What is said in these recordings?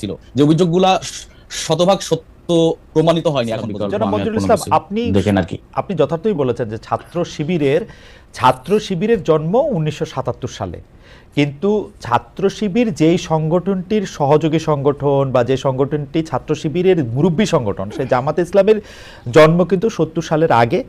ছিল। যে অভিযোগগুলা শতভাগ সত্য প্রমাণিত হয়নি এখন আপনি দেখেন আর কি। আপনি যথার্থই বলেছেন যে ছাত্র শিবিরের ছাত্র শিবিরের জন্ম উনিশশো সাতাত্তর সালে। কিন্তু ছাত্র শিবির যেই সংগঠনটির সহযোগী সংগঠন বা যে সংগঠনটি ছাত্র শিবিরের মুরব্বী সংগঠন সে জামাত ইসলামের জন্ম কিন্তু সত্তর সালের আগে।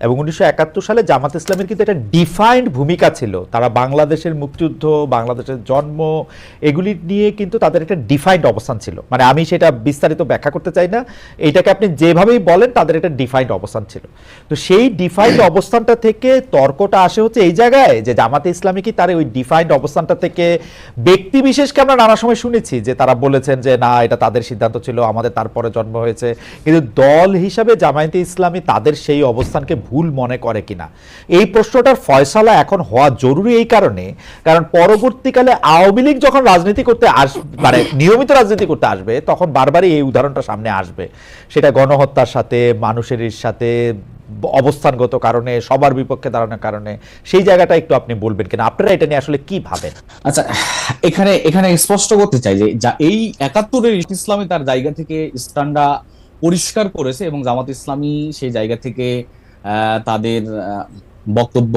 এবং উনিশশো একাত্তর সালে জামাত ইসলামের কিন্তু একটা ডিফাইন্ড ভূমিকা ছিল। তারা বাংলাদেশের মুক্তিযুদ্ধ, বাংলাদেশের জন্ম, এগুলি নিয়ে কিন্তু তাদের একটা ডিফাইন্ড অবস্থান ছিল। মানে আমি সেটা বিস্তারিত ব্যাখ্যা করতে চাই না। এইটাকে আপনি যেভাবেই বলেন, তাদের একটা ডিফাইন্ড অবস্থান ছিল। তো সেই ডিফাইন্ড অবস্থানটা থেকে তর্কটা আসে হচ্ছে এই জায়গায় যে জামাতে ইসলামী কি তার ওই ডিফাইন্ড অবস্থানটা থেকে ব্যক্তি বিশেষকে আমরা নানা সময় শুনেছি যে তারা বলেছেন যে, না, এটা তাদের সিদ্ধান্ত ছিল, আমাদের তারপরে জন্ম হয়েছে। কিন্তু দল হিসাবে জামায়াতে ইসলামী তাদের সেই অবস্থানকে ভুল মনে করে কিনা? এই প্রশ্নটার ফয়সালা এখন হওয়া জরুরি এই কারণে, কারণ পরবর্তীকালে আওয়ামী লীগ যখন রাজনীতি করতে আস মানে নিয়মিত রাজনীতি করতে আসবে, তখন বারবারই এই উদাহরণটা সামনে আসবে। সেটা গণহত্যার সাথে, মানুষের সাথে, অবস্থানগত কারণে, সবার বিপক্ষে দাঁড়ানোর কারণে, সেই জায়গাটা একটু আপনি বলবেন কিনা? আপনারা এটা নিয়ে আসলে কি ভাবেন? আচ্ছা এখানে এখানে স্পষ্ট করতে চাই যে এই একাত্তরের ইসলামী তার জায়গা থেকে স্ট্যান্ডা পরিষ্কার করেছে এবং জামাত ইসলামী সেই জায়গা থেকে তাদের বক্তব্য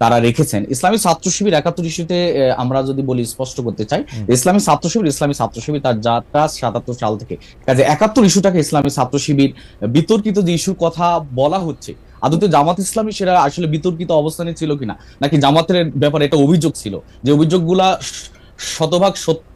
তারা রেখেছেন। ইসলামী ছাত্র শিবির একাত্তর ইস্যুতে আমরা যদি বলি স্পষ্ট করতে চাই ইসলামী ছাত্র শিবির ইসলামী ছাত্র শিবির তার যাত্রা সাতাত্তর সাল থেকে। কাজে একাত্তর ইস্যুটাকে ইসলামী ছাত্র শিবির বিতর্কিত যে ইস্যুর কথা বলা হচ্ছে আদতে জামাত ইসলামী সেটা আসলে বিতর্কিত অবস্থানে ছিল কিনা নাকি জামাতের ব্যাপারে এটা অভিযোগ ছিল যে অভিযোগগুলা শতভাগ সত্য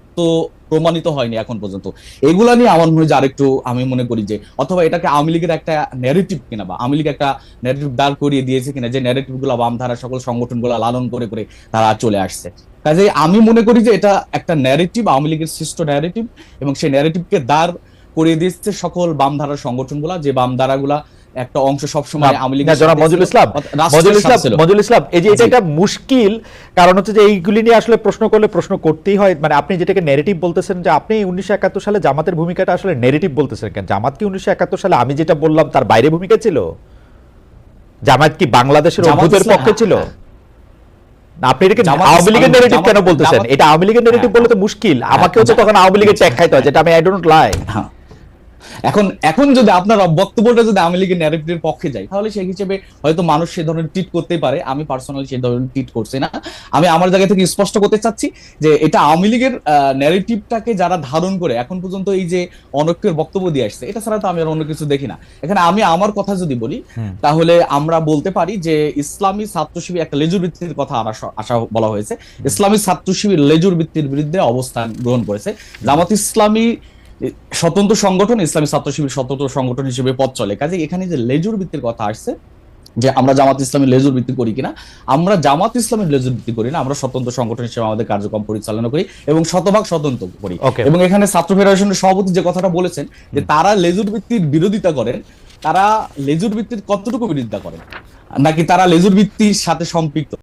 প্রমাণিত হয়নি এখন পর্যন্ত। এগুলা নিয়ে আমার মনে হয় আরেকটু আমি মনে করি যে, অথবা এটাকে আওয়ামী লীগের একটা ন্যারেটিভ কিনা বা আওয়ামী লীগ একটা ন্যারেটিভ দাঁড় করিয়ে দিয়েছে কিনা, যে ন্যারেটিভগুলা বামধারা সকল সংগঠনগুলো লালন করে করে তারা চলে আসছে। কাজে আমি মনে করি যে এটা একটা ন্যারেটিভ আওয়ামী লীগের সৃষ্ট ন্যারেটিভ এবং সেই ন্যারেটিভকে দাঁড় করিয়ে দিচ্ছে সকল বামধারার সংগঠনগুলা, যে বামধারাগুলা একটা অংশ সবসময় আওয়ামী না, লীগের জনাব সাথে ইসলাম সাথে ইসলাম ছিল। মঞ্জুল ইসলাম এই যে এটা একটা মুশকিল কারণ হচ্ছে যে এইগুলি নিয়ে আসলে প্রশ্ন করলে প্রশ্ন করতেই হয়। মানে আপনি যেটাকে নেগেটিভ বলতেছেন যে আপনি উনিশশো একাত্তর সালে জামাতের ভূমিকাটা আসলে নেগেটিভ বলতেছেন কেন? জামাত কি উনিশশো একাত্তর সালে আমি যেটা বললাম তার বাইরে ভূমিকা ছিল? জামাত কি বাংলাদেশের অভ্যুতের পক্ষে ছিল? না, আপনি এটাকে আওয়ামী লীগের নেগেটিভ কেন বলতেছেন? এটা আওয়ামী লীগের নেগেটিভ হ্যাঁ। বলে তো মুশকিল। আমাকে হচ্ছে জামাত- তখন আওয়ামী লীগের চেক খাইতে হয় যেটা আমি আই ডোন্ট লাই হ্যাঁ। এখন এখন যদি আপনার বক্তব্যটা যদি আওয়ামী লীগের ন্যারেটিভের পক্ষে যায় তাহলে সেই হিসেবে হয়তো মানুষ সে ধরনের ট্রিট করতেই পারে। আমি পার্সোনালি সেই ধরনের ট্রিট করছি না। আমি আমার জায়গা থেকে স্পষ্ট করতে চাচ্ছি যে এটা আওয়ামী লীগের ন্যারেটিভটাকে যারা ধারণ করে এখন পর্যন্ত এই যে অনৈক্যের বক্তব্য দিয়ে আসছে এটা ছাড়া তো আমি আর অন্য কিছু দেখি না। এখানে আমি আমার কথা যদি বলি তাহলে আমরা বলতে পারি যে ইসলামী ছাত্র শিবির একটা লেজুর ভিত্তির কথা আশা বলা হয়েছে। ইসলামী ছাত্র শিবির লেজুর ভিত্তির বিরুদ্ধে অবস্থান গ্রহণ করেছে। জামাত ইসলামী স্বতন্ত্র সংগঠন ইসলামী ছাত্র শিবির স্বতন্ত্র সংগঠন হিসেবে পথ চলে। কাজে এখানে যে লেজুর ভিত্তির কথা আসছে যে আমরা জামাত ইসলামের লেজুর ভিত্তি করি কিনা আমরা জামাত ইসলামের লেজুর ভিত্তি করি না আমরা স্বতন্ত্র সংগঠন হিসেবে আমাদের কার্যক্রম পরিচালনা করি এবং শতভাগ স্বতন্ত্র করি. এবং এখানে ছাত্র ফেডারেশনের সভাপতি যে কথাটা বলেছেন যে তারা লেজুর ভিত্তির বিরোধিতা করেন তারা লেজুর ভিত্তির কতটুকু বিরোধিতা করেন? নাকি তারা লেজুর ভিত্তির সাথে সম্পৃক্ত?